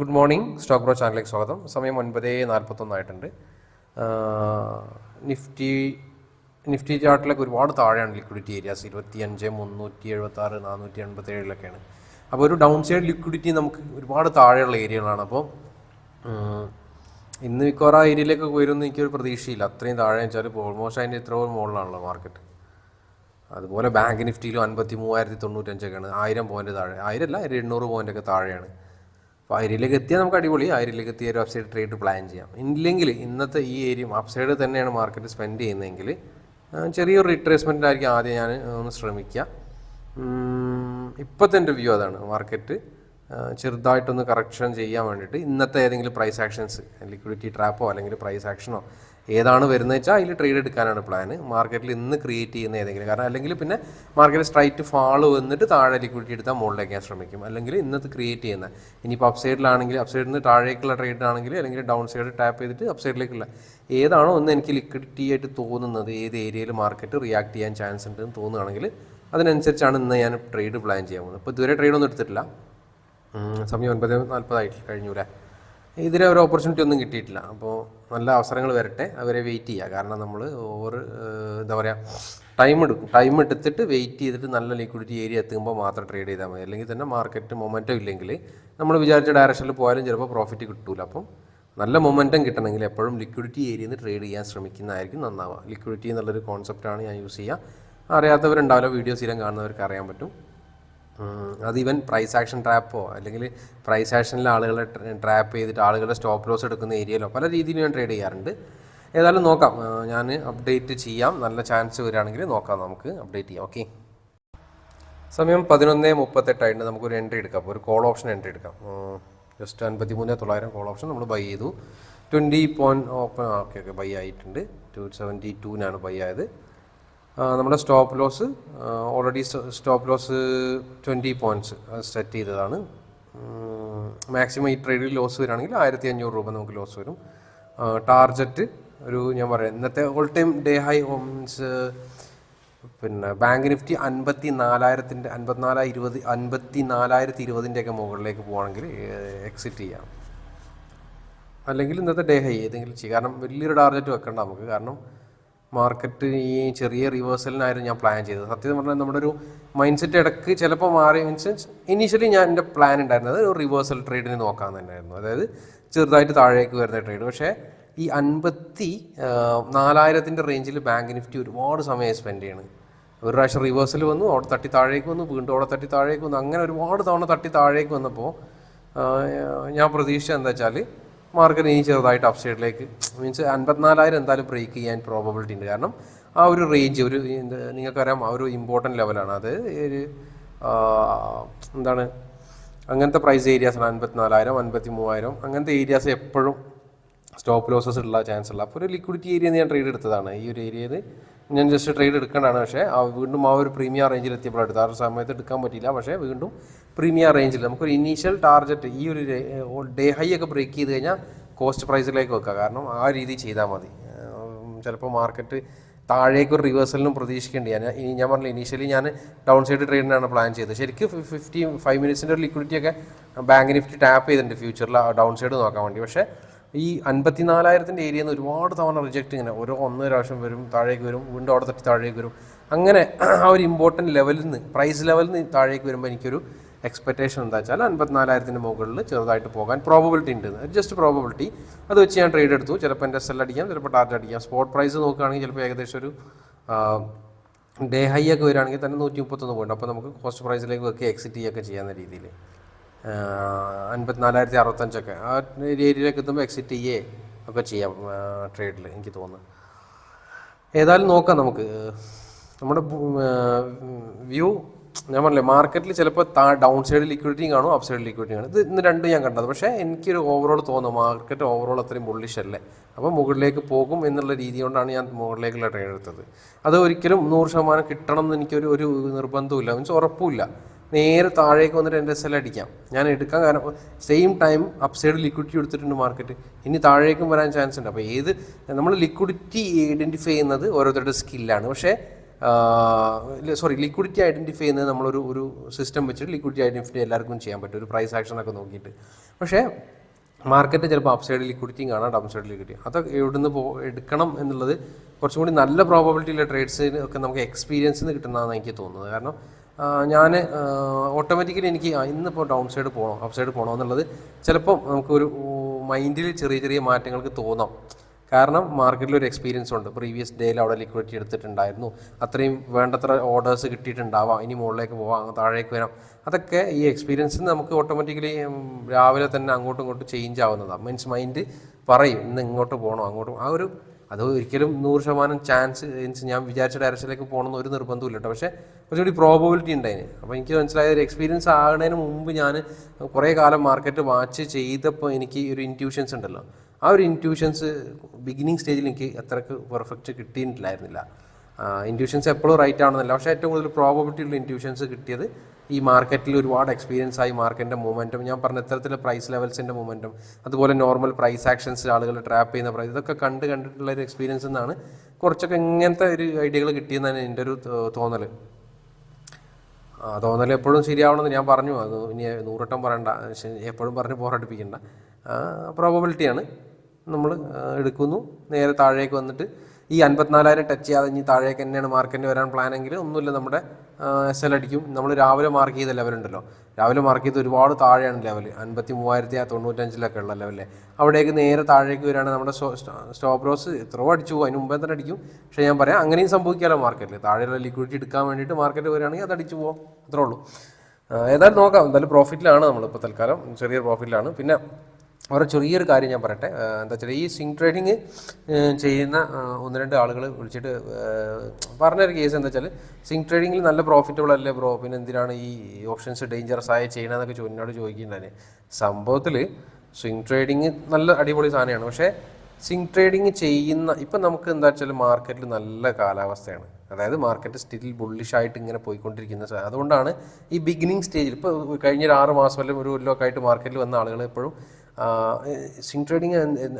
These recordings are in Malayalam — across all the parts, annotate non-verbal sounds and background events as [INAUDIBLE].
ഗുഡ് മോർണിംഗ് സ്റ്റോക്ക് ബ്രോ ചാനലിലേക്ക് സ്വാഗതം. സമയം ഒൻപത് നാൽപ്പത്തൊന്നായിട്ടുണ്ട് നിഫ്റ്റി നിഫ്റ്റി ചാർട്ടിലൊക്കെ ഒരുപാട് താഴെയാണ് ലിക്വിഡിറ്റി ഏരിയാസ് ഇരുപത്തി അഞ്ച് മുന്നൂറ്റി എഴുപത്തി ആറ് നാനൂറ്റി എൺപത്തി ഏഴിലൊക്കെയാണ് അപ്പോൾ ഒരു ഡൗൺ സൈഡ് ലിക്വിഡിറ്റി നമുക്ക് ഒരുപാട് താഴെയുള്ള ഏരിയകളാണ് അപ്പോൾ ഇന്ന് മിക്കവാറും ആ ഏരിയയിലേക്കൊക്കെ വരുമെന്ന് എനിക്കൊരു പ്രതീക്ഷയില്ല. അത്രയും താഴെ വെച്ചാൽ ഓൾമോസ്റ്റ് അതിന്റെ എത്രയോ മുകളിലാണല്ലോ മാർക്കറ്റ് അതുപോലെ ബാങ്ക് നിഫ്റ്റിയിലും അൻപത്തി മൂവായിരത്തി തൊണ്ണൂറ്റഞ്ചൊക്കെയാണ് ആയിരം പോയിന്റ് താഴെ ആയിരം അല്ല ഒരു എണ്ണൂറ് പോയിന്റൊക്കെ താഴെയാണ്. അപ്പോൾ ആയിരയിലേക്ക് എത്തിയാൽ നമുക്ക് അടിപൊളി. ആയിരയിലേക്ക് എത്തിയ ഒരു അപ്സൈഡ് ട്രേഡ് പ്ലാൻ ചെയ്യാം. ഇല്ലെങ്കിൽ ഇന്നത്തെ ഈ ഏരിയ അപ്സൈഡ് തന്നെയാണ് മാർക്കറ്റ് സ്പെൻഡ് ചെയ്യുന്നതെങ്കിൽ ചെറിയൊരു റിട്രേസ്മെന്റ് ആയിരിക്കും ആദ്യം ഞാൻ ഒന്ന് ശ്രമിക്കുക. ഇപ്പോഴത്തെ എന്റെ വ്യൂ അതാണ്. മാർക്കറ്റ് ചെറുതായിട്ടൊന്ന് കറക്ഷൻ ചെയ്യാൻ വേണ്ടിയിട്ട് ഇന്നത്തെ ഏതെങ്കിലും പ്രൈസ് ആക്ഷൻസ് ലിക്വിഡിറ്റി ട്രാപ്പോ അല്ലെങ്കിൽ പ്രൈസ് ആക്ഷനോ ഏതാണ് വരുന്നത് വെച്ചാൽ അതിൽ ട്രേഡ് എടുക്കാനാണ് പ്ലാൻ മാർക്കറ്റിൽ ഇന്ന് ക്രിയേറ്റ് ചെയ്യുന്ന ഏതെങ്കിലും കാരണം അല്ലെങ്കിൽ പിന്നെ മാർക്കറ്റ് സ്ട്രൈറ്റ് ഫാൾ വന്നിട്ട് താഴെ ലിക്വിഡിറ്റി എടുത്താൽ മുകളിലേക്ക് ഞാൻ ശ്രമിക്കും. അല്ലെങ്കിൽ ഇന്നത്തെ ക്രിയേറ്റ് ചെയ്യുന്ന ഇനിയിപ്പോൾ അപ്സൈഡിലാണെങ്കിൽ അപ്സൈഡിൽ നിന്ന് താഴേക്കുള്ള ട്രേഡ് ആണെങ്കിൽ അല്ലെങ്കിൽ ഡൗൺ സൈഡ് ടാപ്പ് ചെയ്തിട്ട് അപ്സൈഡിലേക്കുള്ള ഏതാണോ ഒന്ന് എനിക്ക് ലിക്വിഡിറ്റി ആയിട്ട് തോന്നുന്നത് ഏത് ഏരിയയിൽ മാർക്കറ്റ് റിയാക്ട് ചെയ്യാൻ ചാൻസ് ഉണ്ടെന്ന് തോന്നുകയാണെങ്കിൽ അതിനനുസരിച്ചാണ് ഇന്ന് ഞാൻ ട്രേഡ് പ്ലാൻ ചെയ്യാൻ പോകുന്നത്. ഇപ്പോൾ ഇതുവരെ ട്രേഡ് ഒന്നും എടുത്തിട്ടില്ല. സമയം ഒൻപത് നാൽപ്പതായിട്ട് കഴിഞ്ഞു അല്ലേ? ഇതിലെ ഒരു ഓപ്പർച്യൂണിറ്റി ഒന്നും കിട്ടിയിട്ടില്ല. അപ്പോൾ നല്ല അവസരങ്ങൾ വരട്ടെ. അവരെ വെയിറ്റ് ചെയ്യുക കാരണം നമ്മൾ ഓവർ എന്താ പറയുക ടൈം എടുക്കും. ടൈം എടുത്തിട്ട് വെയിറ്റ് ചെയ്തിട്ട് നല്ല ലിക്വിഡിറ്റി ഏരിയ എത്തുമ്പോൾ മാത്രം ട്രേഡ് ചെയ്താൽ മതി. അല്ലെങ്കിൽ തന്നെ മാർക്കറ്റ് മൊമെന്റം ഇല്ലെങ്കിൽ നമ്മൾ വിചാരിച്ച ഡയറക്ഷനിൽ പോയാലും ചിലപ്പോൾ പ്രോഫിറ്റ് കിട്ടൂല. അപ്പം നല്ല മൊമെന്റം കിട്ടണമെങ്കിൽ എപ്പോഴും ലിക്വിഡിറ്റി ഏരിയയിൽ നിന്ന് ട്രേഡ് ചെയ്യാൻ ശ്രമിക്കുന്നതായിരിക്കും നന്നാവുക. ലിക്വിഡിറ്റി എന്നുള്ളൊരു കോൺസെപ്റ്റാണ് ഞാൻ യൂസ് ചെയ്യുക അറിയാത്തവരുണ്ടാവില്ല. വീഡിയോ സ്ഥിരം കാണുന്നവർക്ക് അറിയാൻ പറ്റും. അത് പ്രൈസ് ആക്ഷൻ ട്രാപ്പോ അല്ലെങ്കിൽ പ്രൈസ് ആക്ഷനിൽ ആളുകളെ ട്രാപ്പ് ചെയ്തിട്ട് ആളുകളുടെ സ്റ്റോപ്പ് ലോസ് എടുക്കുന്ന ഏരിയയിലോ പല രീതിയിൽ ഞാൻ ട്രേഡ് ചെയ്യാറുണ്ട്. ഏതായാലും നോക്കാം. ഞാൻ അപ്ഡേറ്റ് ചെയ്യാം. നല്ല ചാൻസ് വരികയാണെങ്കിൽ നോക്കാം നമുക്ക്. അപ്ഡേറ്റ് ചെയ്യാം. ഓക്കെ സമയം പതിനൊന്ന് മുപ്പത്തെട്ടായിട്ട് നമുക്കൊരു എൻട്രി എടുക്കാം. ഒരു കോൾ ഓപ്ഷൻ എൻട്രി എടുക്കാം. ജസ്റ്റ് അൻപത്തി മൂന്ന് തൊള്ളായിരം കോൾ ഓപ്ഷൻ നമ്മൾ ബൈ ചെയ്തു. Twenty point open okay okay buy ആയിട്ടുണ്ട്. ടു സെവന്റി ടുവിനാണ് ബൈ ആയത്. നമ്മുടെ stop loss already stop loss twenty points set ചെയ്തതാണ്. മാക്സിമം ഈ ട്രേഡിൽ ലോസ് വരികയാണെങ്കിൽ ആയിരത്തി അഞ്ഞൂറ് രൂപ നമുക്ക് ലോസ് വരും. ടാർജറ്റ് ഒരു ഞാൻ പറയാം ഇന്നത്തെ all time day high means പിന്നെ ബാങ്ക് നിഫ്റ്റി അൻപത്തി നാലായിരത്തിന്റെ അൻപത്തിനാലായി ഇരുപത് അൻപത്തി നാലായിരത്തി ഇരുപതിന്റെയൊക്കെ മുകളിലേക്ക് പോകണമെങ്കിൽ എക്സിറ്റ് ചെയ്യാം. അല്ലെങ്കിൽ ഇന്നത്തെ ഡേ ഹൈ ഏതെങ്കിലും ചെയ്യും. കാരണം വലിയൊരു ടാർജറ്റ് വെക്കണ്ട നമുക്ക്. കാരണം മാർക്കറ്റ് ഈ ചെറിയ റിവേഴ്സലിനായിരുന്നു ഞാൻ പ്ലാൻ ചെയ്തത്. സത്യം പറഞ്ഞാൽ നമ്മുടെ ഒരു മൈൻഡ് സെറ്റ് ഇടയ്ക്ക് ചിലപ്പോൾ മാറി. മീൻസ് ഇനീഷ്യലി ഞാൻ എന്റെ പ്ലാൻ ഉണ്ടായിരുന്നത് ഒരു റിവേഴ്സൽ ട്രേഡിന് നോക്കാൻ തന്നെയായിരുന്നു. അതായത് ചെറുതായിട്ട് താഴേക്ക് വരുന്ന ട്രേഡ് പക്ഷേ ഈ അൻപത്തി നാലായിരത്തിന്റെ റേഞ്ചിൽ ബാങ്ക് നിഫ്റ്റി ഒരുപാട് സമയം സ്പെൻഡ് ചെയ്യണം. ഒരു പ്രാവശ്യം റിവേഴ്സൽ വന്നു അവിടെ തട്ടി താഴേക്ക് വന്നു വീണ്ടും അവിടെ തട്ടി താഴേക്ക് വന്നു. അങ്ങനെ ഒരുപാട് തവണ തട്ടി താഴേക്ക് വന്നപ്പോൾ ഞാൻ പ്രതീക്ഷിച്ചത് എന്താ വെച്ചാൽ മാർക്കറ്റ് ഇനി ചെറുതായിട്ട് അപ്സൈഡിലേക്ക്. മീൻസ് അൻപത്തിനാലായിരം എന്തായാലും ബ്രേക്ക് ചെയ്യാൻ പ്രോബബിലിറ്റി ഉണ്ട്. കാരണം ആ ഒരു റേഞ്ച് ഒരു നിങ്ങൾക്കറിയാം ആ ഒരു ഇമ്പോർട്ടന്റ് ലെവലാണ് അത് ഒരു എന്താണ്? അങ്ങനത്തെ പ്രൈസ് ഏരിയാസാണ് അൻപത്തിനാലായിരം അൻപത്തി മൂവായിരം അങ്ങനത്തെ ഏരിയാസ് എപ്പോഴും സ്റ്റോപ്പ് ലോസസ് ഉള്ള ചാൻസ് ഉള്ള. അപ്പോൾ ഒരു ലിക്വിഡിറ്റി ഏരിയയിൽ ഞാൻ ട്രേഡ് എടുത്തതാണ്. ഈ ഒരു ഏരിയയിൽ ഞാൻ ജസ്റ്റ് ട്രേഡ് എടുക്കേണ്ടതാണ് പക്ഷേ വീണ്ടും ആ ഒരു പ്രീമിയം റേഞ്ചിൽ എത്തിയപ്പോൾ എടുത്തു ആ ഒരു സമയത്ത് എടുക്കാൻ പറ്റിയില്ല. പക്ഷേ വീണ്ടും പ്രീമിയം റേഞ്ചിൽ നമുക്കൊരു ഇനീഷ്യൽ ടാർഗറ്റ് ഈ ഒരു ഡേ ഹൈ ഒക്കെ ബ്രേക്ക് ചെയ്ത് കഴിഞ്ഞാൽ കോസ്റ്റ് പ്രൈസിലേക്ക് വെക്കുക കാരണം ആ രീതി ചെയ്താൽ മതി. ചിലപ്പോൾ മാർക്കറ്റ് താഴേക്ക് ഒരു റിവേഴ്സലിനും പ്രതീക്ഷിക്കേണ്ടി. ഞാൻ ഞാൻ പറഞ്ഞില്ല ഇനീഷ്യലി ഞാൻ ഡൗൺ സൈഡ് ട്രേഡിനാണ് പ്ലാൻ ചെയ്തത്. ശരിക്കും ഫിഫ്റ്റി ഫൈവ് മിനിറ്റ്സിന്റെ ഒരു ലിക്വിഡിറ്റി ഒക്കെ ബാങ്ക് നിഫ്റ്റി ടാപ്പ് ചെയ്തിട്ടുണ്ട്. ഫ്യൂച്ചറിൽ ഡൗൺ സൈഡ് നോക്കാൻ വേണ്ടി. പക്ഷേ ഈ അൻപത്തിനാലായിരത്തിന്റെ ഏരിയയിൽ നിന്ന് ഒരുപാട് തവണ റിജക്റ്റ് ഇങ്ങനെ ഓരോ ഒന്ന് പ്രാവശ്യം വരും താഴേക്ക് വരും വീണ്ടും അവിടെ തട്ടി താഴേക്ക് വരും. അങ്ങനെ ആ ഒരു ഇമ്പോർട്ടന്റ് ലെവലിൽ നിന്ന് പ്രൈസ് ലെവലിൽ നിന്ന് താഴേക്ക് വരുമ്പോൾ എനിക്കൊരു എക്സ്പെക്റ്റേഷൻ എന്താ വെച്ചാൽ അൻപത്തിനാലായിരത്തിന്റെ മുകളിൽ ചെറുതായിട്ട് പോകാൻ പ്രോബബിലിറ്റി ഉണ്ട്. ജസ്റ്റ് പ്രോബബിലിറ്റി അത് വെച്ച് ഞാൻ ട്രേഡ് എടുത്തു. ചിലപ്പോൾ എന്റെ സെൽ അടിക്കാം ചിലപ്പോൾ ടാർജ് അടിക്കാം. സ്പോട്ട് പ്രൈസ് നോക്കുകയാണെങ്കിൽ ചിലപ്പോൾ ഏകദേശം ഒരു ഡേ ഹൈ ഒക്കെ വരികയാണെങ്കിൽ തന്നെ നൂറ്റി മുപ്പത്തൊന്ന് പോയിന്റ് അപ്പോൾ നമുക്ക് കോസ്റ്റ് പ്രൈസിലേക്ക് വെക്കുക എക്സിറ്റ് ചെയ്യുകയൊക്കെ ചെയ്യാവുന്ന രീതിയിൽ. അൻപത്തിനാലായിരത്തി അറുപത്തഞ്ചൊക്കെ ആ ഏരിയയിലേക്ക് എത്തുമ്പോൾ എക്സിറ്റ് ചെയ്യേ ഒക്കെ ചെയ്യാം ട്രേഡിൽ എനിക്ക് തോന്നുന്നു. ഏതായാലും നോക്കാം നമുക്ക്. നമ്മുടെ വ്യൂ ഞാൻ പറഞ്ഞില്ലേ മാർക്കറ്റിൽ ചിലപ്പോൾ താ ഡൗൺ സൈഡ് ലിക്വിഡിറ്റിയും കാണും അപ്പ് സൈഡ് ലിക്വിഡിറ്റി കാണും. ഇത് ഇന്ന് രണ്ടും ഞാൻ കണ്ടത് പക്ഷേ എനിക്കൊരു ഓവറോൾ തോന്നുന്നു മാർക്കറ്റ് ഓവറോൾ അത്രയും ബുള്ളിഷ് അല്ലേ? അപ്പോൾ മുകളിലേക്ക് പോകും എന്നുള്ള രീതി കൊണ്ടാണ് ഞാൻ മുകളിലേക്കുള്ള ട്രേഡ് എടുത്തത്. അത് ഒരിക്കലും നൂറ് ശതമാനം കിട്ടണം എന്ന് എനിക്കൊരു ഒരു നിർബന്ധമില്ല മീൻസ് ഉറപ്പുമില്ല. നേരെ താഴേക്ക് വന്നിട്ട് എന്റെ എസ് എൽ അടിക്കാം. ഞാൻ എടുക്കാൻ കാരണം സെയിം ടൈം അപ്സൈഡ് ലിക്വിഡിറ്റി എടുത്തിട്ടുണ്ട് മാർക്കറ്റ് ഇനി താഴേക്കും വരാൻ ചാൻസ് ഉണ്ട്. അപ്പോൾ ഏത് നമ്മൾ ലിക്വിഡിറ്റി ഐഡന്റിഫൈ ചെയ്യുന്നത് ഓരോരുത്തരുടെ സ്കില്ലാണ് പക്ഷേ സോറി ലിക്വിഡിറ്റി ഐഡന്റിഫൈ ചെയ്യുന്നത് നമ്മളൊരു ഒരു സിസ്റ്റം വെച്ചിട്ട് ലിക്വിഡിറ്റി ഐഡന്റിഫൈ എല്ലാവർക്കും ചെയ്യാൻ പറ്റും. ഒരു പ്രൈസ് ആക്ഷനൊക്കെ നോക്കിയിട്ട്. പക്ഷേ മാർക്കറ്റ് ചിലപ്പോൾ അപ്പ് സൈഡ് ലിക്വിഡിറ്റിയും കാണാം ഡൗൺ സൈഡ് ലിക്വിഡിറ്റി അതൊക്കെ എവിടുന്ന് പോ എടുക്കണം എന്നുള്ളത് കുറച്ചും കൂടി നല്ല പ്രോബബിലിറ്റിയുള്ള ട്രേഡ്സിന് ഒക്കെ നമുക്ക് എക്സ്പീരിയൻസ് നിന്ന് കിട്ടുന്നതാണ് എനിക്ക് തോന്നുന്നത്. കാരണം ഞാൻ ഓട്ടോമാറ്റിക്കലി എനിക്ക് ഇന്നിപ്പോൾ ഡൗൺ സൈഡ് പോകണം അപ്പ് സൈഡ് പോകണം എന്നുള്ളത് ചിലപ്പോൾ നമുക്കൊരു മൈൻഡിൽ ചെറിയ ചെറിയ മാറ്റങ്ങൾക്ക് തോന്നാം. കാരണം മാർക്കറ്റിൽ ഒരു എക്സ്പീരിയൻസ് ഉണ്ട്. പ്രീവിയസ് ഡേയിൽ അവിടെ ലിക്വിഡിറ്റി എടുത്തിട്ടുണ്ടായിരുന്നു. അത്രയും വേണ്ടത്ര ഓർഡേഴ്സ് കിട്ടിയിട്ടുണ്ടാവാം. ഇനി മുകളിലേക്ക് പോവാം താഴേക്ക് വരാം. അതൊക്കെ ഈ എക്സ്പീരിയൻസ് നമുക്ക് ഓട്ടോമാറ്റിക്കലി രാവിലെ തന്നെ അങ്ങോട്ടും ഇങ്ങോട്ടും ചേഞ്ച് ആവുന്നതാണ് മീൻസ് മൈൻഡ് പറയും ഇന്ന് ഇങ്ങോട്ട് പോകണോ അങ്ങോട്ട് ആ ഒരു അത് ഒരിക്കലും നൂറ് ശതമാനം ചാൻസ് ഞാൻ വിചാരിച്ച ഡയറക്ഷനിലേക്ക് പോകണമെന്ന് ഒരു നിർബന്ധമില്ല കേട്ടോ. പക്ഷേ കുറച്ചുകൂടി പ്രോബബിലിറ്റി ഉണ്ടായിന്. അപ്പോൾ എനിക്ക് മനസ്സിലായ ഒരു എക്സ്പീരിയൻസ് ആകുന്നതിന് മുമ്പ് ഞാൻ കുറേ കാലം മാർക്കറ്റ് വാച്ച് ചെയ്തപ്പോൾ എനിക്ക് ഒരു ഇന്റ്യൂഷൻസ് ഉണ്ടല്ലോ. ആ ഒരു ഇന്റ്യൂഷൻസ് ബിഗിനിങ് സ്റ്റേജിൽ എനിക്ക് അത്രയ്ക്ക് പെർഫെക്റ്റ് കിട്ടിയിട്ടില്ലായിരുന്നില്ല. ഇന്റ്യൂഷൻസ് എപ്പോഴും റൈറ്റ് ആണെന്നല്ല. പക്ഷേ ഏറ്റവും കൂടുതൽ പ്രോബബിലിറ്റി ഉള്ള ഇന്റ്യൂഷൻസ് കിട്ടിയത് ഈ മാർക്കറ്റിൽ ഒരുപാട് എക്സ്പീരിയൻസ് ആയി മാർക്കറ്റിന്റെ മൂവ്മെന്റും ഞാൻ പറഞ്ഞ ഇത്തരത്തിലെ പ്രൈസ് ലെവൽസിന്റെ മൂവ്മെന്റും അതുപോലെ നോർമൽ പ്രൈസ് ആക്ഷൻസിൽ ആളുകൾ ട്രാപ്പ് ചെയ്യുന്ന പ്രൈസ് ഇതൊക്കെ കണ്ട് കണ്ടിട്ടുള്ള ഒരു എക്സ്പീരിയൻസ് എന്നാണ് കുറച്ചൊക്കെ ഇങ്ങനത്തെ ഒരു ഐഡിയകൾ കിട്ടിയെന്നാണ് എന്റെ ഒരു തോന്നൽ തോന്നൽ എപ്പോഴും ശരിയാവണമെന്ന് ഞാൻ പറഞ്ഞു. അത് ഇനി നൂറട്ടം പറയണ്ട. എപ്പോഴും പറഞ്ഞ് പോറടിപ്പിക്കണ്ട പ്രോബബിലിറ്റിയാണ് നമ്മൾ എടുക്കുന്നു. നേരെ താഴേക്ക് വന്നിട്ട് ഈ അൻപത്തിനാലായിരം ടച്ച് ചെയ്യാതെ ഇനി താഴേക്ക് തന്നെയാണ് മാർക്കറ്റിന് വരാൻ പ്ലാൻ എങ്കിൽ ഒന്നുമില്ല നമ്മുടെ എസ് എൽ അടിക്കും. നമ്മൾ രാവിലെ മാർക്ക് ചെയ്ത ലെവലുണ്ടല്ലോ രാവിലെ മാർക്ക് ചെയ്ത് ഒരുപാട് താഴെയാണ് ലെവൽ അൻപത്തി മൂവായിരത്തി തൊണ്ണൂറ്റഞ്ചിലൊക്കെ ഉള്ള ലെവലേ അവിടേക്ക് നേരെ താഴേക്ക് വരികയാണ് നമ്മുടെ സ്റ്റോപ്പ് ലോസ് എത്രയോ അടിച്ചു. പോകും അതിന് മുമ്പേ തന്നെ അടിക്കും. പക്ഷേ ഞാൻ പറയാം അങ്ങനെയും സംഭവിക്കാമല്ലോ മാർക്കറ്റിൽ താഴെയുള്ള ലിക്വിഡിറ്റി എടുക്കാൻ വേണ്ടിയിട്ട് മാർക്കറ്റ് വരികയാണെങ്കിൽ അത് അടിച്ചു പോകും അത്രേ ഉള്ളൂ. ഏതായാലും നോക്കാം. എന്തായാലും പ്രോഫിറ്റിലാണ് നമ്മളിപ്പോൾ തൽക്കാലം. ചെറിയ പ്രോഫിറ്റിലാണ് പിന്നെ വേറെ ചെറിയൊരു കാര്യം ഞാൻ പറയട്ടെ. എന്താ വെച്ചാൽ ഈ സ്വിംഗ് ട്രേഡിങ് ചെയ്യുന്ന ഒന്ന് രണ്ട് ആളുകൾ വിളിച്ചിട്ട് പറഞ്ഞൊരു കേസ് എന്താ വെച്ചാൽ സ്വിംഗ് ട്രേഡിങ്ങിൽ നല്ല പ്രോഫിറ്റബിൾ അല്ലേ ബ്രോ? പിന്നെ എന്തിനാണ് ഈ ഓപ്ഷൻസ് ഡേഞ്ചറസ് ആയി ചെയ്യണമെന്നൊക്കെ എന്നോട് ചോദിക്കുന്നുണ്ടായിരുന്നു സംഭവത്തിൽ സ്വിംഗ് ട്രേഡിങ് നല്ല അടിപൊളി സാധനമാണ്. പക്ഷേ സ്വിംഗ് ട്രേഡിങ് ചെയ്യുന്ന ഇപ്പം നമുക്ക് എന്താ വെച്ചാൽ മാർക്കറ്റിൽ നല്ല കാലാവസ്ഥയാണ്. അതായത് മാർക്കറ്റ് സ്റ്റിൽ ബുള്ളിഷ് ആയിട്ട് ഇങ്ങനെ പോയിക്കൊണ്ടിരിക്കുന്ന സാധനം അതുകൊണ്ടാണ് ഈ ബിഗിനിങ് സ്റ്റേജിൽ ഇപ്പോൾ കഴിഞ്ഞ ഒരു ആറ് മാസം അല്ലെങ്കിൽ ഒരു കൊല്ലമൊക്കെ ആയിട്ട് മാർക്കറ്റിൽ വന്ന ആളുകൾ എപ്പോഴും സ്വിംഗ് ട്രേഡിങ്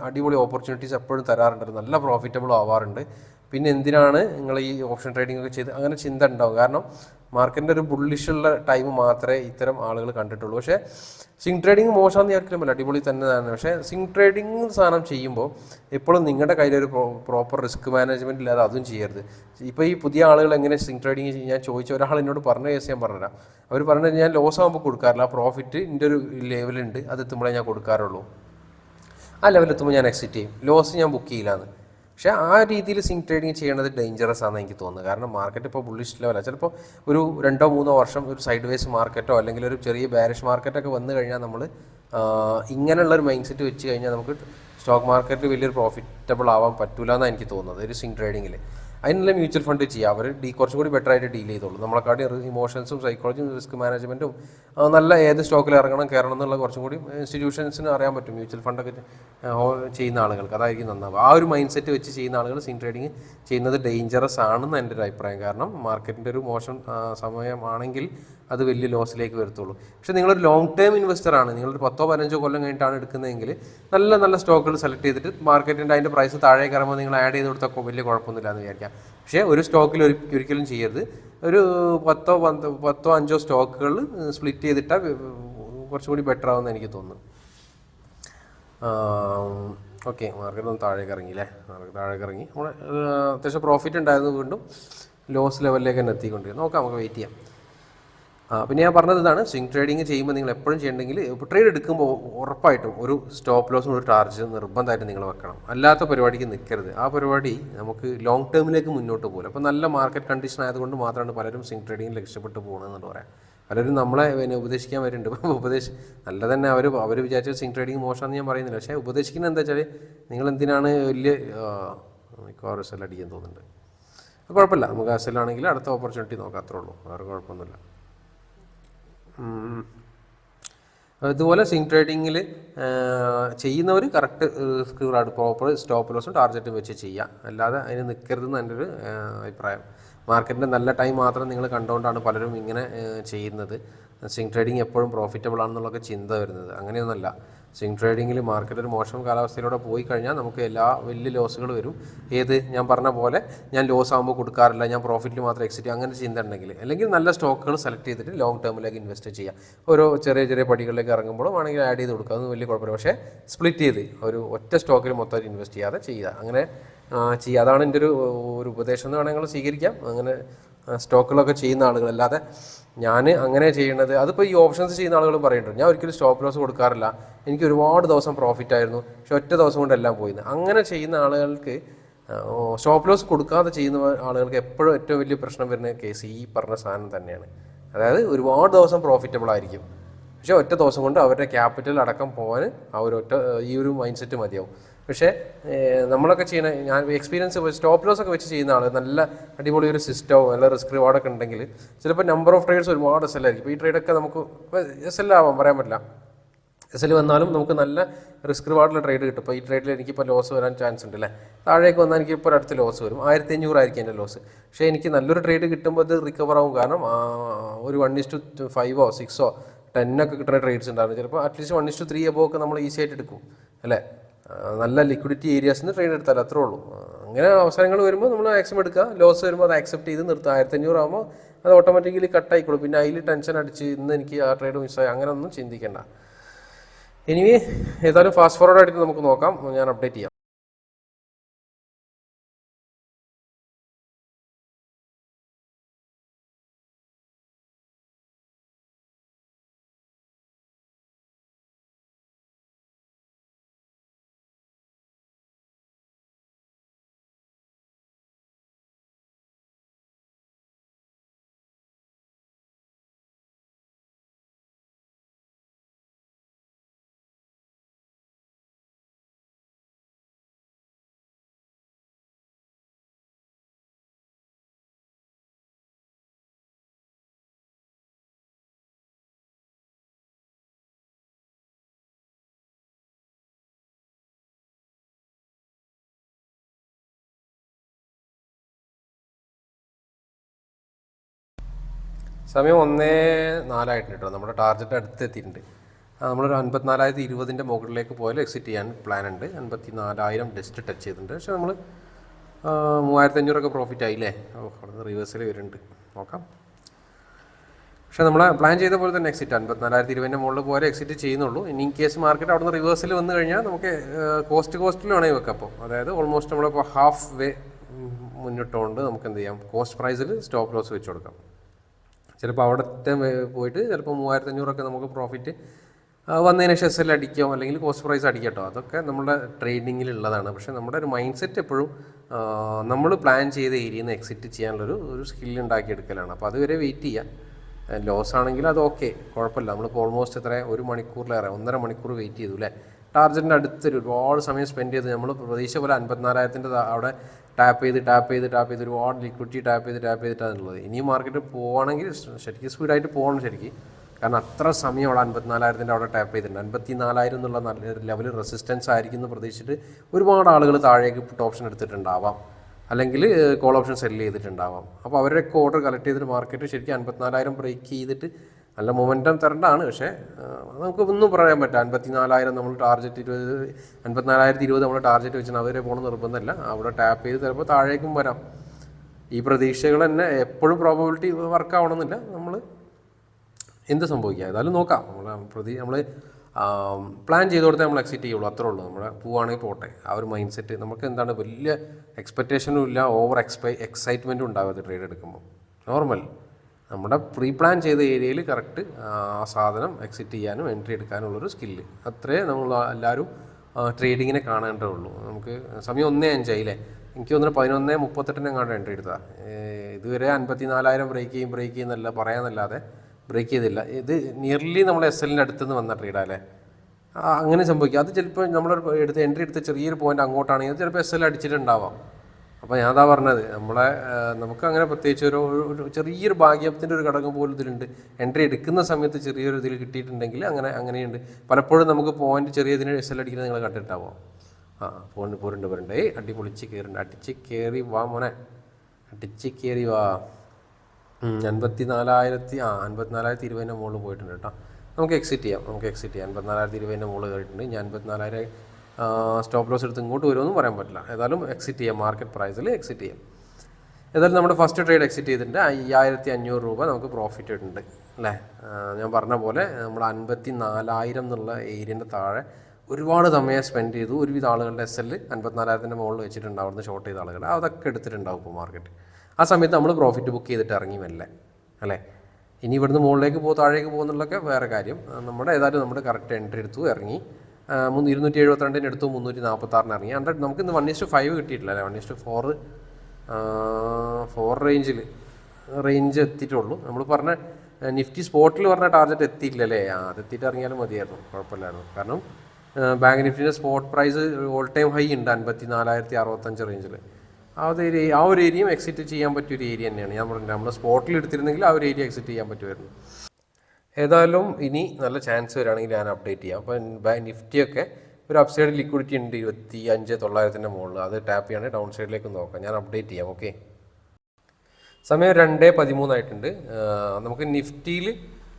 അടിപൊളി ഓപ്പർച്യൂണിറ്റീസ് എപ്പോഴും തരാറുണ്ട്. നല്ല പ്രോഫിറ്റബിൾ ആവാറുണ്ട്. പിന്നെ എന്തിനാണ് നിങ്ങൾ ഈ ഓപ്ഷൻ ട്രേഡിംഗ് ഒക്കെ ചെയ്ത് അങ്ങനെ ചിന്ത ഉണ്ടാവും? കാരണം മാർക്കറ്റിന്റെ ഒരു ബുള്ളിഷുള്ള ടൈം മാത്രമേ ഇത്തരം ആളുകൾ കണ്ടിട്ടുള്ളൂ. പക്ഷേ സിങ് ട്രേഡിംഗ് മോശമാണെന്ന് ഞാൻ അടിപൊളി തന്നെയാണ്. പക്ഷേ സിങ് ട്രേഡിംഗ് സാധനം ചെയ്യുമ്പോൾ എപ്പോഴും നിങ്ങളുടെ കയ്യിലൊരു പ്രോപ്പർ റിസ്ക് മാനേജ്മെന്റ് ഇല്ലാതെ അതും ചെയ്യരുത്. ഇപ്പോൾ ഈ പുതിയ ആളുകൾ എങ്ങനെ സിങ് ട്രേഡിങ് ഞാൻ ചോദിച്ച ഒരാൾ എന്നോട് പറഞ്ഞ കേസ് ഞാൻ പറഞ്ഞുതരാം. അവർ പറഞ്ഞത് ഞാൻ ലോസ് ആകുമ്പോൾ കൊടുക്കാറില്ല. ആ പ്രോഫിറ്റ് എന്റെ ഒരു ലെവലുണ്ട് അത് എത്തുമ്പോഴേ ഞാൻ കൊടുക്കാറുള്ളൂ. ആ ലെവലെത്തുമ്പോൾ ഞാൻ എക്സിറ്റ് ചെയ്യും. ലോസ് ഞാൻ ബുക്ക് ചെയ്യില്ലാന്ന്. പക്ഷേ ആ രീതിയിൽ സിങ് ട്രേഡിങ് ചെയ്യുന്നത് ഡേഞ്ചറസ് ആണെന്ന് എനിക്ക് തോന്നുന്നത് കാരണം മാർക്കറ്റ് ഇപ്പോൾ ബുള്ളിഷ് ലെവലാണ് ചിലപ്പോൾ ഒരു രണ്ടോ മൂന്നോ വർഷം ഒരു സൈഡ് വേസ് മാർക്കറ്റോ അല്ലെങ്കിൽ ഒരു ചെറിയ ബാരിഷ് മാർക്കറ്റൊക്കെ വന്നു കഴിഞ്ഞാൽ നമ്മൾ ഇങ്ങനെയുള്ള ഒരു മൈൻഡ് സെറ്റ് വെച്ച് കഴിഞ്ഞാൽ നമുക്ക് സ്റ്റോക്ക് മാർക്കറ്റിൽ വലിയൊരു പ്രോഫിറ്റബിൾ ആവാൻ പറ്റൂല എന്നാണ് എനിക്ക് തോന്നുന്നത് ഒരു സിങ് ട്രേഡിങ്ങിൽ അതിനുള്ള മ്യൂച്വൽ ഫണ്ട് ചെയ്യുക അവർ ഡീ കുറച്ചും കൂടി ബെറ്റർ ആയിട്ട് ഡീൽ ചെയ്തോളൂ. നമ്മളെക്കാട്ടി ഇമോഷൻസും സൈക്കോളജിയും റിസ്ക് മാനേജ്മെന്റും നല്ല ഏത് സ്റ്റോക്കിൽ ഇറങ്ങണം കയറണം എന്നുള്ള കുറച്ചും കൂടി ഇൻസ്റ്റിറ്റ്യൂഷൻസിന് അറിയാൻ പറ്റും. മ്യൂച്വൽ ഫണ്ടൊക്കെ ചെയ്യുന്ന ആളുകൾക്ക്. അതായിരിക്കും നന്നാവുക. ആ ഒരു മൈൻഡ് സെറ്റ് വെച്ച് ചെയ്യുന്ന ആളുകൾ സീൻ ട്രേഡിങ് ചെയ്യുന്നത് ഡേഞ്ചറസ് ആണെന്ന് എന്റെ ഒരു അഭിപ്രായം. കാരണം മാർക്കറ്റിന്റെ ഒരു മോശം സമയമാണെങ്കിൽ അത് വലിയ ലോസിലേക്ക് വരത്തുള്ളൂ. പക്ഷേ നിങ്ങളൊരു ലോങ് ടേം ഇൻവെസ്റ്റർ ആണ്. നിങ്ങളൊരു പത്തോ പതിനഞ്ചോ കൊല്ലം കഴിഞ്ഞിട്ടാണ് എടുക്കുന്നതെങ്കിൽ നല്ല നല്ല സ്റ്റോക്കുകൾ സെലക്ട് ചെയ്തിട്ട് മാർക്കറ്റിന്റെ അതിന്റെ പ്രൈസ് താഴേക്ക് ഇറങ്ങുമ്പോൾ നിങ്ങൾ ആഡ് ചെയ്ത് കൊടുത്താൽ വലിയ കുഴപ്പമൊന്നുമില്ല എന്ന് വിചാരിക്കാം. പക്ഷേ ഒരു സ്റ്റോക്കിൽ ഒരു ഒരിക്കലും ചെയ്യരുത്. ഒരു പത്തോ പത്തോ അഞ്ചോ സ്റ്റോക്കുകൾ സ്പ്ലിറ്റ് ചെയ്തിട്ടാൽ കുറച്ചും കൂടി ബെറ്റർ ആവുമെന്ന് എനിക്ക് തോന്നുന്നു. ഓക്കെ മാർക്കറ്റ് ഒന്ന് താഴേക്ക് ഇറങ്ങി അല്ലേ മാർക്കറ്റ് താഴേക്ക് ഇറങ്ങി. നമ്മൾ അത്യാവശ്യം പ്രോഫിറ്റ് ഉണ്ടായിരുന്നു വീണ്ടും. ലോസ് ലെവലിലേക്ക് തന്നെ എത്തിക്കൊണ്ടിരിക്കുന്നു നോക്കാം നമുക്ക് വെയിറ്റ് ചെയ്യാം. പിന്നെ ഞാൻ പറഞ്ഞത് ഇതാണ് സ്വിംഗ് ട്രേഡിംഗ് ചെയ്യുമ്പോൾ നിങ്ങൾ എപ്പോഴും ചെയ്യണമെങ്കിൽ ട്രേഡ് എടുക്കുമ്പോൾ ഉറപ്പായിട്ടും ഒരു സ്റ്റോപ്പ് ലോസും ഒരു ടാർജ് നിർബന്ധമായിട്ട് നിങ്ങൾ വെക്കണം. അല്ലാത്ത പരിപാടിക്ക് നിൽക്കരുത്. ആ പരിപാടി നമുക്ക് ലോങ് ടേമിലേക്ക് മുന്നോട്ട് പോകില്ല അപ്പോൾ നല്ല മാർക്കറ്റ് കണ്ടീഷൻ ആയതുകൊണ്ട് മാത്രമാണ് പലരും സ്വിംഗ് ട്രേഡിങ്ങിൽ രക്ഷപ്പെട്ട് പോകണമെന്ന് പറയാം. പലരും നമ്മളെ പിന്നെ ഉപദേശിക്കാൻ വരുന്നുണ്ട്. [LAUGHS] ഉപദേശം നല്ല തന്നെ അവർ അവർ വിചാരിച്ച സ്വിംഗ് ട്രേഡിംഗ് മോശമാണെന്ന് ഞാൻ പറയുന്നില്ല. പക്ഷേ ഉപദേശിക്കുന്നത് എന്താ വെച്ചാൽ നിങ്ങൾ എന്തിനാണ് വലിയ മിക്കവാറും സെല്ലടിക്കാൻ തോന്നുന്നുണ്ട്. കുഴപ്പമില്ല. നമുക്ക് ആ സെല്ലാണെങ്കിൽ അടുത്ത ഓപ്പർച്യൂണിറ്റി നോക്കാം. അത്രേ ഉള്ളൂ. വേറെ കുഴപ്പമൊന്നുമില്ല. ഇതുപോലെ സിങ് ട്രേഡിങ്ങിൽ ചെയ്യുന്നവർ കറക്റ്റ് റിസ്ക് പ്രോപ്പർ സ്റ്റോപ്പ് ലോസും ടാർഗറ്റും വെച്ച് ചെയ്യാം. അല്ലാതെ അതിന് നിൽക്കരുതെന്ന് എന്റെ ഒരു അഭിപ്രായം. മാർക്കറ്റിന്റെ നല്ല ടൈം മാത്രം നിങ്ങൾ കണ്ടുകൊണ്ടാണ് പലരും ഇങ്ങനെ ചെയ്യുന്നത്. സിങ് ട്രേഡിങ് എപ്പോഴും പ്രോഫിറ്റബിൾ ആണെന്നുള്ളൊക്കെ ചിന്ത വരുന്നത്. അങ്ങനെയൊന്നുമല്ല. സ്വിംഗ് ട്രേഡിങ്ങിൽ മാർക്കറ്റ് ഒരു മോശം കാലാവസ്ഥയിലൂടെ പോയി കഴിഞ്ഞാൽ നമുക്ക് എല്ലാ വലിയ ലോസുകൾ വരും. ഏത് ഞാൻ പറഞ്ഞ പോലെ ഞാൻ ലോസ് ആകുമ്പോൾ കൊടുക്കാറില്ല ഞാൻ പ്രോഫിറ്റിൽ മാത്രം എക്സിറ്റ് അങ്ങനെ ചിന്ത ഉണ്ടെങ്കിൽ. അല്ലെങ്കിൽ നല്ല സ്റ്റോക്കുകൾ സെലക്ട് ചെയ്തിട്ട് ലോങ് ടേമിലേക്ക് ഇൻവെസ്റ്റ് ചെയ്യുക ഓരോ ചെറിയ ചെറിയ പടികളിലേക്ക് ഇറങ്ങുമ്പോൾ വേണമെങ്കിൽ ആഡ് ചെയ്ത് കൊടുക്കുക അതൊന്നും വലിയ കുഴപ്പമില്ല. പക്ഷേ സ്പ്ലിറ്റ് ചെയ്ത് ഒരു ഒറ്റ സ്റ്റോക്കിൽ മൊത്തം ഇൻവെസ്റ്റ് ചെയ്യാതെ ചെയ്യുക. അങ്ങനെ ചെയ്യുക. അതാണ് എന്റെ ഒരു ഒരു ഉപദേശം എന്ന് വേണമെങ്കിൽ സ്വീകരിക്കാം. അങ്ങനെ ആ, സ്റ്റോക്കുകളൊക്കെ ചെയ്യുന്ന ആളുകൾ. അല്ലാതെ ഞാൻ അങ്ങനെ ചെയ്യണത് അതിപ്പോൾ ഈ ഓപ്ഷൻസ് ചെയ്യുന്ന ആളുകൾ പറയുന്നുണ്ട്. ഞാൻ ഒരിക്കലും സ്റ്റോപ്പ് ലോസ് കൊടുക്കാറില്ല. എനിക്ക് ഒരുപാട് ദിവസം പ്രോഫിറ്റ് ആയിരുന്നു. പക്ഷെ ഒറ്റ ദിവസം കൊണ്ട് എല്ലാം അങ്ങനെ ചെയ്യുന്ന ആളുകൾക്ക് സ്റ്റോപ്പ് ലോസ് കൊടുക്കാതെ ചെയ്യുന്ന ആളുകൾക്ക് എപ്പോഴും ഏറ്റവും വലിയ പ്രശ്നം വരുന്ന കേസ് ഈ പറഞ്ഞ സാധനം തന്നെയാണ്. അതായത് ഒരുപാട് ദിവസം പ്രോഫിറ്റബിൾ ആയിരിക്കും. പക്ഷേ ഒറ്റ ദിവസം കൊണ്ട് അവരുടെ ക്യാപിറ്റൽ അടക്കം പോകാൻ ആ ഒരു ഒറ്റ ഈ ഒരു മൈൻഡ് സെറ്റ് മതിയാവും. പക്ഷേ നമ്മളൊക്കെ ചെയ്യുന്ന ഞാൻ എക്സ്പീരിയൻസ് സ്റ്റോപ്പ് ലോസ് ഒക്കെ വെച്ച് ചെയ്യുന്ന ആൾ നല്ല അടിപൊളി ഒരു സിസ്റ്റമോ നല്ല റിസ്ക് റിവാർഡൊക്കെ ഉണ്ടെങ്കിൽ ചിലപ്പോൾ നമ്പർ ഓഫ് ട്രേഡ്സ് ഒരുപാട് എസ് എൽ ആയിരിക്കും ഈ ട്രേഡൊക്കെ നമുക്ക് എസ് എൽ ആവാം പറയാൻ പറ്റില്ല. എസ് എൽ വന്നാലും നമുക്ക് നല്ല റിസ്ക് റിവാർഡുള്ള ട്രേഡ് കിട്ടും. ഇപ്പോൾ ഈ ട്രേഡിൽ എനിക്കിപ്പോൾ ലോസ് വരാൻ ചാൻസ് ഉണ്ട് അല്ലേ താഴേക്ക് വന്നാൽ എനിക്ക് ഇപ്പോൾ അടുത്ത് ലോസ് വരും. ആയിരത്തി അഞ്ഞൂറായിരിക്കും എന്റെ ലോസ് പക്ഷേ എനിക്ക് നല്ലൊരു ട്രേഡ് കിട്ടുമ്പോൾ അത് റിക്കവർ ആവും. കാരണം ഒരു വൺ ഇസ്റ്റു ഫൈവോ സിക്സോ ടെന്നൊക്കെ കിട്ടുന്ന ട്രേഡ്സ് ഉണ്ടായിരുന്നു. ചിലപ്പോൾ at least one is to three above ഒക്കെ നമ്മൾ ഈസി ആയിട്ട് എടുക്കും അല്ലേ? നല്ല ലിക്വിഡിറ്റി ഏരിയാസിൽ നിന്ന് ട്രേഡ് എടുത്താൽ അത്രേ ഉള്ളൂ. അങ്ങനെ അവസരങ്ങൾ വരുമ്പോൾ നമ്മൾ മാക്സിമം എടുക്കുക. ലോസ് വരുമ്പോൾ അത് ആക്സെപ്റ്റ് ചെയ്ത് നിർത്തുക. ആയിരത്തി അഞ്ഞൂറ് ആകുമ്പോൾ അത് ഓട്ടോമാറ്റിക്കലി കട്ടായിക്കോളും പിന്നെ അതിൽ ടെൻഷൻ അടിച്ച് ഇന്ന് എനിക്ക് ആ ട്രേഡ് മിസ്സായി അങ്ങനെ ഒന്നും ചിന്തിക്കേണ്ട. ഇനി ഏതായാലും ഫാസ്റ്റ് ഫോർവേഡ് ആയിട്ട് നമുക്ക് നോക്കാം. ഞാൻ അപ്ഡേറ്റ് ചെയ്യാം. സമയം ഒന്നേ നാലായിട്ടുണ്ട് കേട്ടോ. നമ്മുടെ ടാർഗറ്റ് അടുത്ത് എത്തിയിട്ടുണ്ട് ആ, നമ്മളൊരു അൻപത്തിനാലായിരത്തി ഇരുപതിന്റെ മുകളിലേക്ക് പോയാലും എക്സിറ്റ് ചെയ്യാൻ പ്ലാൻ ഉണ്ട്. അൻപത്തി നാലായിരം ജസ്റ്റ് ടച്ച് ചെയ്തിട്ടുണ്ട്. പക്ഷേ നമ്മൾ മൂവായിരത്തി അഞ്ഞൂറൊക്കെ പ്രോഫിറ്റ് ആയില്ലേ? ഓ അവിടെ റിവേഴ്സിൽ വരുന്നുണ്ട്. നോക്കാം. പക്ഷേ നമ്മൾ പ്ലാൻ ചെയ്ത പോലെ തന്നെ എക്സിറ്റ് അൻപത്തിനാലായിരത്തി ഇരുപതിന്റെ മുകളിൽ പോലെ എക്സിറ്റ് ചെയ്യുന്നുള്ളൂ. ഇനി ഇൻ കേസ് മാർക്കറ്റ് അവിടെ നിന്ന് റിവേഴ്സിൽ വന്നു കഴിഞ്ഞാൽ നമുക്ക് കോസ്റ്റ് കോസ്റ്റിൽ വേണമെങ്കിൽ വെക്കാം അപ്പോൾ അതായത് ഓൾമോസ്റ്റ് നമ്മളിപ്പോൾ ഹാഫ് വേ മുന്നിട്ടുകൊണ്ട് നമുക്ക് എന്ത് ചെയ്യാം? കോസ്റ്റ് പ്രൈസിൽ സ്റ്റോപ്പ് ലോസ് വെച്ച് കൊടുക്കാം. ചിലപ്പോൾ അവിടുത്തെ പോയിട്ട് ചിലപ്പോൾ മൂവായിരത്തി അഞ്ഞൂറൊക്കെ നമുക്ക് പ്രോഫിറ്റ് വന്നതിന് ശേഷം എല്ലാം അടിക്കാം അല്ലെങ്കിൽ കോസ്റ്റ് പ്രൈസ് അടിക്കട്ടോ അതൊക്കെ നമ്മുടെ ട്രേഡിങ്ങിൽ ഉള്ളതാണ് പക്ഷേ നമ്മുടെ ഒരു മൈൻഡ് സെറ്റ് എപ്പോഴും നമ്മൾ പ്ലാൻ ചെയ്ത ഏരിയയിൽ നിന്ന് എക്സിറ്റ് ചെയ്യാനുള്ളൊരു ഒരു സ്കിൽ ഉണ്ടാക്കിയെടുക്കലാണ്. അപ്പോൾ അതുവരെ വെയിറ്റ് ചെയ്യുക ലോസ് ആണെങ്കിൽ അത് ഓക്കെ കുഴപ്പമില്ല. നമ്മളിപ്പോൾ ഓൾമോസ്റ്റ് എത്ര ഒരു മണിക്കൂറിലേറെ ഒന്നര മണിക്കൂർ വെയിറ്റ് ചെയ്തു അല്ലേ ടാർജറ്റിന്റെ അടുത്തൊരു ഒരുപാട് സമയം സ്പെൻഡ് ചെയ്ത് നമ്മൾ പ്രതീക്ഷ പോലെ അൻപത്തിനാലായിരത്തിന്റെ അവിടെ ടാപ്പ് ചെയ്ത് ടാപ്പ് ചെയ്ത് ടാപ്പ് ചെയ്ത് ഒരുപാട് ലിക്വിഡിറ്റി ടാപ്പ് ചെയ്ത് ടാപ്പ് ചെയ്തിട്ടാണ് ഉള്ളത്. ഇനി മാർക്കറ്റ് പോകണമെങ്കിൽ ശരിക്കും സ്പീഡായിട്ട് പോകണം ശരിക്കും. കാരണം അത്ര സമയം അവിടെ അൻപത്തിനാലായിരത്തിന്റെ അവിടെ ടാപ്പ് ചെയ്തിട്ടുണ്ട്. അൻപത്തി നാലായിരം എന്നുള്ള നല്ല ലെവൽ റെസിസ്റ്റൻസ് ആയിരിക്കും എന്ന് പ്രതീക്ഷിച്ചിട്ട് ഒരുപാട് ആളുകൾ താഴേക്ക് പുട്ട് ഓപ്ഷൻ എടുത്തിട്ടുണ്ടാവാം. അല്ലെങ്കിൽ കോൾ ഓപ്ഷൻ സെല്ല് ചെയ്തിട്ടുണ്ടാവാം. അപ്പോൾ അവരുടെയൊക്കെ ഓർഡർ കളക്ട് ചെയ്തിട്ട് മാർക്കറ്റ് ശരിക്കും അൻപത്തിനാലായിരം ബ്രേക്ക് ചെയ്തിട്ട് നല്ല മൊമെന്റം തരേണ്ടതാണ് പക്ഷേ നമുക്ക് ഒന്നും പറയാൻ പറ്റില്ല. അൻപത്തി നാലായിരം നമ്മൾ ടാർഗറ്റ് ഇരുപത് അൻപത്തിനാലായിരത്തി ഇരുപത് നമ്മൾ ടാർഗറ്റ് വെച്ചാൽ അവരെ പോകണം നിർബന്ധമല്ല അവിടെ ടാപ്പ് ചെയ്ത് ചിലപ്പോൾ താഴേക്കും വരാം. ഈ പ്രതീക്ഷകൾ തന്നെ എപ്പോഴും പ്രോബബിലിറ്റി വർക്ക് ആവണമെന്നില്ല. നമ്മൾ എന്ത് സംഭവിക്കുക ഏതായാലും നോക്കാം. നമ്മൾ പ്രതി നമ്മൾ പ്ലാൻ ചെയ്ത് കൊടുത്തേ നമ്മൾ എക്സിറ്റ് ചെയ്യുള്ളൂ. അത്രേ ഉള്ളൂ. നമ്മുടെ പോവുകയാണെങ്കിൽ പോട്ടെ. ആ ഒരു മൈൻഡ് സെറ്റ് നമുക്ക് എന്താണ് വലിയ എക്സ്പെക്റ്റേഷനും ഇല്ല. ഓവർ എക്സ്പെ എക്സൈറ്റ്മെന്റും ഉണ്ടാകാതെ ട്രേഡ് എടുക്കുമ്പോൾ നോർമൽ നമ്മുടെ പ്രീ പ്ലാൻ ചെയ്ത ഏരിയയിൽ കറക്റ്റ് ആ സാധനം എക്സിറ്റ് ചെയ്യാനും എൻട്രി എടുക്കാനുള്ളൊരു സ്കില്ല് അത്രേ നമ്മൾ എല്ലാവരും ട്രേഡിങ്ങിനെ കാണേണ്ടതുള്ളൂ നമുക്ക് സമയം ഒന്നേ അഞ്ചായില്ലേ എനിക്ക് തോന്നുന്നു പതിനൊന്നേ മുപ്പത്തെട്ടിനെ കാണാൻ എൻട്രി എടുത്താൽ ഇതുവരെ അൻപത്തി നാലായിരം ബ്രേക്ക് ചെയ്യും ബ്രേക്ക് ചെയ്യുന്നല്ല പറയാന്നല്ലാതെ ബ്രേക്ക് ചെയ്തില്ല. ഇത് നിയർലി നമ്മൾ എസ് എല്ലിന്റെ അടുത്ത് നിന്ന് വന്ന ട്രേഡാ അല്ലേ അങ്ങനെ സംഭവിക്കും. അത് ചിലപ്പോൾ നമ്മൾ എടുത്ത് എൻട്രി എടുത്ത ചെറിയൊരു പോയിന്റ് അങ്ങോട്ടാണെങ്കിൽ ചിലപ്പോൾ എസ് എൽ അടിച്ചിട്ടുണ്ടാവാം. അപ്പോൾ ഞാൻ അതാ പറഞ്ഞത് നമ്മളെ നമുക്ക് അങ്ങനെ പ്രത്യേകിച്ച് ഒരു ചെറിയൊരു ഭാഗ്യത്തിന്റെ ഒരു ഘടകം പോലും ഇതിലുണ്ട്. എൻട്രി എടുക്കുന്ന സമയത്ത് ചെറിയൊരു ഇതിൽ കിട്ടിയിട്ടുണ്ടെങ്കിൽ അങ്ങനെ അങ്ങനെയുണ്ട്. പലപ്പോഴും നമുക്ക് പോയിന്റ് ചെറിയ ഇതിന് എസ് എൽ അടിക്കുന്നത് നിങ്ങൾ കണ്ടിട്ടാവാം ആ പോണ്ട് പോരുണ്ട് പോരുണ്ട്. ഏയ് അടിപൊളിച്ച് കയറുണ്ട് അടിച്ച് കയറി വാ മോനെ. അടിച്ച് കയറി വാ. അൻപത്തി നാലായിരത്തി ആ അൻപത്തി നാലായിരത്തി ഇരുപതിന്റെ മുകളിൽ പോയിട്ടുണ്ട് കേട്ടോ. നമുക്ക് എക്സിറ്റ് ചെയ്യാം. നമുക്ക് എക്സിറ്റ് ചെയ്യാം. അൻപത്തിനാലായിരത്തി ഇരുപതിന്റെ മുകളിൽ കയറിയിട്ടുണ്ട് ഞാൻ അൻപത്തിനാലായിരം സ്റ്റോപ്പ് ലോസ് എടുത്ത് ഇങ്ങോട്ട് വരുമെന്ന് പറയാൻ പറ്റില്ല. ഏതായാലും എക്സിറ്റ് ചെയ്യാം മാർക്കറ്റ് പ്രൈസിൽ എക്സിറ്റ് ചെയ്യാം. ഏതായാലും നമ്മുടെ ഫസ്റ്റ് ട്രേഡ് എക്സിറ്റ് ചെയ്തിട്ടുണ്ട്. അയ്യായിരത്തി അഞ്ഞൂറ് രൂപ നമുക്ക് പ്രോഫിറ്റ് ഉണ്ട് അല്ലേ? ഞാൻ പറഞ്ഞ പോലെ നമ്മൾ അൻപത്തി നാലായിരം എന്നുള്ള ഏരിയന്റെ താഴെ ഒരുപാട് സമയം സ്പെൻഡ് ചെയ്തു. ഒരുവിധ ആളുകളുടെ എസ് എൽ അൻപത്തിനാലായിരത്തിന്റെ മുകളിൽ വെച്ചിട്ടുണ്ട് അവിടുന്ന് ഷോർട്ട് ചെയ്ത ആളുകൾ. അതൊക്കെ എടുത്തിട്ടുണ്ടാവും ഇപ്പോൾ മാർക്കറ്റ് ആ സമയത്ത് നമ്മൾ പ്രോഫിറ്റ് ബുക്ക് ചെയ്തിട്ട് ഇറങ്ങി മെല്ലെ അല്ലേ? ഇനി ഇവിടുന്ന് മുകളിലേക്ക് പോകും താഴേക്ക് പോകുന്നുള്ളതൊക്കെ വേറെ കാര്യം. നമ്മുടെ ഏതായാലും നമ്മുടെ കറക്റ്റ് എൻട്രി എടുത്തു ഇറങ്ങി. മുന്ന് ഇരുന്നൂറ്റി എഴുപത്തിരണ്ടിന് എടുത്തു മുന്നൂറ്റി നാൽപ്പത്താറിന് ഇറങ്ങി. ഹൺഡ്രഡ് നമുക്ക് ഇന്ന് വൺ ഇസ്റ്റു ഫൈവ് കിട്ടിയിട്ടില്ല അല്ലേ? One is to four four റേഞ്ചിൽ റേഞ്ച് എത്തിയിട്ടുള്ളൂ. നമ്മൾ പറഞ്ഞ നിഫ്റ്റി സ്പോട്ടിൽ പറഞ്ഞ ടാർഗറ്റ് എത്തിയില്ല അല്ലേ? ആ അത് എത്തിയിട്ട് ഇറങ്ങിയാലും മതിയായിരുന്നു. കുഴപ്പമില്ലായിരുന്നു. കാരണം bank നിഫ്റ്റിന്റെ spot price all time high ഉണ്ട് അൻപത്തി നാലായിരത്തി അറുപത്തഞ്ച് റേഞ്ചിൽ ആ ഒരു ഏരിയ ആ ഒരു ഏരിയയും എക്സിറ്റ് ചെയ്യാൻ പറ്റിയ ഒരു ഏരിയ തന്നെയാണ്. ഞാൻ പറഞ്ഞത് നമ്മൾ സ്പോട്ടിൽ എടുത്തിരുന്നെങ്കിൽ ആ ഒരു ഏരിയ എക്സിറ്റ് ചെയ്യാൻ പറ്റുമായിരുന്നു. ഏതായാലും ഇനി നല്ല ചാൻസ് വരികയാണെങ്കിൽ ഞാൻ അപ്ഡേറ്റ് ചെയ്യാം. അപ്പോൾ നിഫ്റ്റിയൊക്കെ ഒരു അപ് സൈഡ് ലിക്വിഡിറ്റി ഉണ്ട് ഇരുപത്തി അഞ്ച് തൊള്ളായിരത്തിന്റെ മുകളിൽ. അത് ടാപ്പ് ചെയ്യുകയാണെങ്കിൽ ഡൗൺ സൈഡിലേക്ക് നോക്കാം. ഞാൻ അപ്ഡേറ്റ് ചെയ്യാം. ഓക്കെ സമയം രണ്ട് പതിമൂന്നായിട്ടുണ്ട്. നമുക്ക് നിഫ്റ്റിയിൽ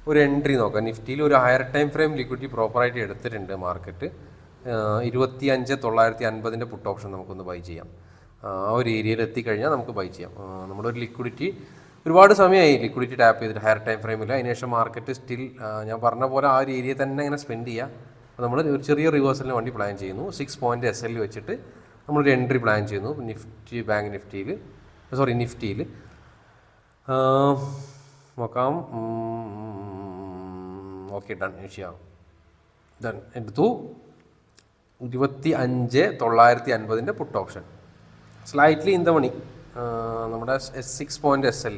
ഒരു എൻട്രി നോക്കാം. നിഫ്റ്റിയിൽ ഒരു ഹയർ ടൈം ഫ്രെയിം ലിക്വിഡിറ്റി പ്രോപ്പറായിട്ട് എടുത്തിട്ടുണ്ട് മാർക്കറ്റ് ഇരുപത്തി അഞ്ച് തൊള്ളായിരത്തി അൻപതിന്റെ പുട്ട് ഓപ്ഷൻ നമുക്കൊന്ന് ബൈ ചെയ്യാം. ആ ഒരു ഏരിയയിൽ എത്തിക്കഴിഞ്ഞാൽ നമുക്ക് ബൈ ചെയ്യാം. നമ്മുടെ ഒരു ലിക്വിഡിറ്റി ഒരുപാട് സമയമായി ലിക്വിഡിറ്റി ടാപ്പ് ചെയ്തിട്ട് ഹയർ ടൈം ഫ്രെയിമിൽ അതിനുശേഷം മാർക്കറ്റ് സ്റ്റിൽ ഞാൻ പറഞ്ഞ പോലെ ആ ഒരു ഏരിയ തന്നെ ഇങ്ങനെ സ്പെൻഡ് ചെയ്യുക നമ്മൾ ഒരു ചെറിയ റിവേഴ്സലിന് വേണ്ടി പ്ലാൻ ചെയ്യുന്നു. സിക്സ് പോയിന്റ് എസ് എൽ വെച്ചിട്ട് നമ്മളൊരു എൻട്രി പ്ലാൻ ചെയ്യുന്നു. നിഫ്റ്റി ബാങ്ക് നിഫ്റ്റിയിൽ സോറി നിഫ്റ്റിയിൽ നോക്കാം. ഓക്കെ ഡൺ ചെയ്യാം. ഡൺ എടുത്തു. ഇരുപത്തി അഞ്ച് തൊള്ളായിരത്തി അൻപതിന്റെ put option slightly in the money നമ്മുടെ S six point S L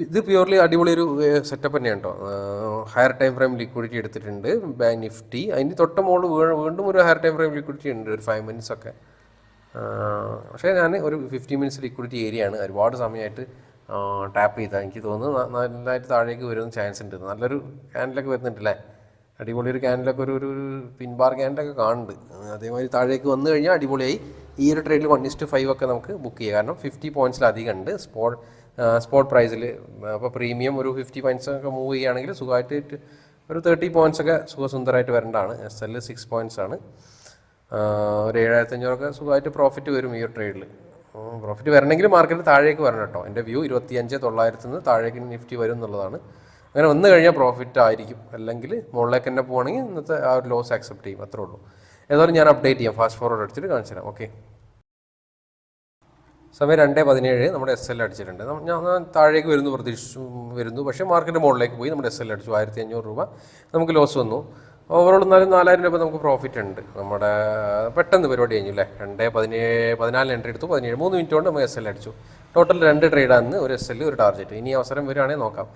ഇത് പ്യൂർലി അടിപൊളി ഒരു സെറ്റപ്പ് തന്നെയാണ് കേട്ടോ ഹയർ ടൈം ഫ്രെയിം ലിക്വിഡിറ്റി എടുത്തിട്ടുണ്ട് ബാങ്ക് നിഫ്റ്റി അതിന് തൊട്ട മോൾ വീണ്ടും ഒരു ഹയർ ടൈം ഫ്രെയിം ലിക്വിഡിറ്റി ഉണ്ട് ഒരു ഫൈവ് മിനിറ്റ്സ് ഒക്കെ. പക്ഷേ ഞാൻ ഒരു ഫിഫ്റ്റി മിനിറ്റ്സ് ലിക്വിഡിറ്റി ഏരിയ ആണ്. ഒരുപാട് സമയമായിട്ട് ടാപ്പ് ചെയ്താൽ എനിക്ക് തോന്നുന്നു ന- നല്ലതായിട്ട് താഴേക്ക് വരുന്ന ചാൻസ് ഉണ്ട്. നല്ലൊരു ക്യാൻഡിലൊക്കെ വരുന്നുണ്ടല്ലേ? അടിപൊളി ഒരു ക്യാൻഡിലൊക്കെ ഒരു ഒരു പിൻബാർ ക്യാൻഡിലൊക്കെ കാണുന്നുണ്ട്. അതേമാതിരി താഴേക്ക് വന്നു കഴിഞ്ഞാൽ അടിപൊളിയായി. ഈ ഒരു ട്രേഡിൽ വൺ ഇസ്റ്റ് ഫൈവ് ഒക്കെ നമുക്ക് ബുക്ക് ചെയ്യാം. കാരണം ഫിഫ്റ്റി പോയിന്റ്സിലധികം ഉണ്ട്. സ്പോട്ട് സ്പോട്ട് പ്രൈസിൽ അപ്പോൾ പ്രീമിയം ഒരു ഫിഫ്റ്റി പോയിന്റ്സ് ഒക്കെ മൂവ് ചെയ്യുകയാണെങ്കിൽ സുഖമായിട്ട് ഒരു തേർട്ടി പോയിന്റ്സ് ഒക്കെ സുഖസുന്ദരമായിട്ട് വരേണ്ടതാണ്. എസ് എൽ സിക്സ് പോയിന്റ്സ് ആണ്. ഒരു ഏഴായിരത്തി അഞ്ഞൂറൊക്കെ സുഖമായിട്ട് പ്രോഫിറ്റ് വരും ഈ ഒരു ട്രേഡിൽ പ്രോഫിറ്റ് വരണമെങ്കിൽ മാർക്കറ്റ് താഴേക്ക് വരണം കേട്ടോ. എന്റെ വ്യൂ ഇരുപത്തി അഞ്ച് തൊള്ളായിരത്തിൽ നിന്ന് താഴേക്ക് നിഫ്റ്റി വരും എന്നുള്ളതാണ്. അങ്ങനെ വന്നു കഴിഞ്ഞാൽ പ്രോഫിറ്റ് ആയിരിക്കും. അല്ലെങ്കിൽ മുകളിലേക്ക് തന്നെ പോകണമെങ്കിൽ ഇന്നത്തെ ആ ഒരു ലോസ് ആക്സെപ്റ്റ് ചെയ്യും. അത്രേ ഉള്ളൂ. ഏതായാലും ഞാൻ അപ്ഡേറ്റ് ചെയ്യാം. ഫാസ്റ്റ് ഫോർവേഡ് അടിച്ചിട്ട് കാണിച്ചു തരാം. ഓക്കെ സമയം രണ്ടേ പതിനേഴ്. നമ്മുടെ എസ് എൽ അടിച്ചിട്ടുണ്ട്. ഞാൻ താഴേക്ക് വരുന്നു പ്രതീക്ഷിച്ചു വരുന്നു. പക്ഷേ മാർക്കറ്റ് മുകളിലേക്ക് പോയി. നമ്മുടെ എസ് എൽ അടിച്ചു. ആയിരത്തി അഞ്ഞൂറ് രൂപ നമുക്ക് ലോസ് വന്നു. ഓവറോൾ എന്നാലും നാലായിരം രൂപ നമുക്ക് പ്രോഫിറ്റ് ഉണ്ട്. നമ്മുടെ പെട്ടെന്ന് പരിപാടി കഴിഞ്ഞു അല്ലേ രണ്ട് പതിനേഴ് പതിനാലിന് എൻട്രി എടുത്തു. പതിനേഴ്. മൂന്ന് മിനിറ്റ് കൊണ്ട് നമ്മൾ എസ് എൽ അടിച്ചു. ടോട്ടൽ രണ്ട് ട്രേഡാണ് ഒരു എസ് എൽ ഒരു ടാർജറ്റ് ഇനി അവസരം വരികയാണെങ്കിൽ നോക്കാം.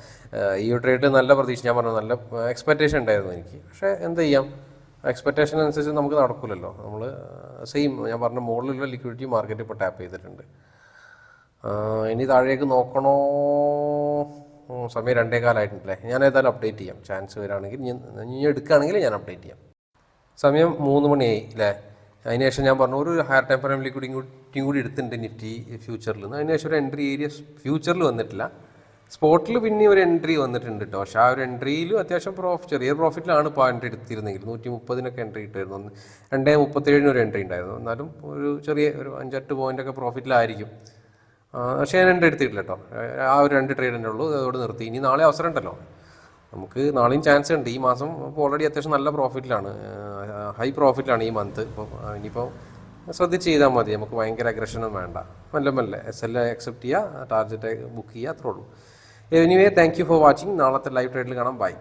ഈ ട്രേഡ് നല്ല പ്രതീക്ഷ ഞാൻ പറഞ്ഞു നല്ല എക്സ്പെക്റ്റേഷൻ ഉണ്ടായിരുന്നു എനിക്ക്. പക്ഷേ എന്ത് ചെയ്യാം? എക്സ്പെക്റ്റേഷൻ അനുസരിച്ച് നമുക്ക് നടക്കില്ലല്ലോ നമ്മൾ സെയിം ഞാൻ പറഞ്ഞ മുകളിലുള്ള ലിക്വിഡിറ്റി മാർക്കറ്റ് ഇപ്പോൾ ടാപ്പ് ചെയ്തിട്ടുണ്ട്. ഇനി താഴേക്ക് നോക്കണോ? സമയം രണ്ടേ കാലമായിട്ടുണ്ടല്ലേ ഞാൻ ഏതായാലും അപ്ഡേറ്റ് ചെയ്യാം. ചാൻസ് വരികയാണെങ്കിൽ ഞാൻ എടുക്കുകയാണെങ്കിൽ ഞാൻ അപ്ഡേറ്റ് ചെയ്യാം. സമയം മൂന്ന് മണിയായി അല്ലേ? അതിനുശേഷം ഞാൻ പറഞ്ഞു ഒരു ഹയർ ടൈം ഫ്രെയിം കൂടി കൂടിയും കൂടി എടുത്തിട്ടുണ്ട് നിഫ്റ്റി ഫ്യൂച്ചറിൽ നിന്ന് അതിനുശേഷം ഒരു എൻട്രി ഏരിയ ഫ്യൂച്ചറിൽ വന്നിട്ടില്ല. സ്പോട്ടിൽ പിന്നെ ഒരു എൻട്രി വന്നിട്ടുണ്ട് കേട്ടോ പക്ഷേ ആ ഒരു എൻട്രിയിലും അത്യാവശ്യം പ്രോഫിറ്റ് ചെറിയ പ്രോഫിറ്റിലാണ് ഇപ്പോൾ എൻട്രി എടുത്തിരുന്നെങ്കിൽ. നൂറ്റി മുപ്പതിനൊക്കെ എൻട്രി ഇട്ടായിരുന്നു രണ്ടേ മുപ്പത്തേഴിന് ഒരു എൻട്രി ഉണ്ടായിരുന്നു. എന്നാലും ഒരു ചെറിയ ഒരു അഞ്ചെട്ട് പോയിന്റൊക്കെ പ്രോഫിറ്റിലായിരിക്കും പക്ഷേ ഞാൻ എൻട്രി എടുത്തിട്ടില്ല കേട്ടോ ആ ഒരു രണ്ട് ട്രേഡ് തന്നെ ഉള്ളൂ. അതോട് നിർത്തി. ഇനി നാളെ അവസരം ഉണ്ടല്ലോ. നമുക്ക് നാളെയും ചാൻസ് ഉണ്ട്. ഈ മാസം ഇപ്പോൾ ഓൾറെഡി അത്യാവശ്യം നല്ല പ്രോഫിറ്റിലാണ് ഹൈ പ്രോഫിറ്റിലാണ് ഈ മന്ത് ഇപ്പോൾ ഇനിയിപ്പോൾ ശ്രദ്ധിച്ച് ചെയ്താൽ മതി. നമുക്ക് ഭയങ്കര അഗ്രഷനും വേണ്ട. മെല്ലെ മെല്ലെ എസ് എൽ അക്സെപ്റ്റ് ചെയ്യുക ടാർഗറ്റ് ബുക്ക് ചെയ്യുക അത്രേ ഉള്ളൂ. Anyway thank you for watching നാളത്തെ ലൈവ് ട്രേഡിൽ കാണാം. ബൈ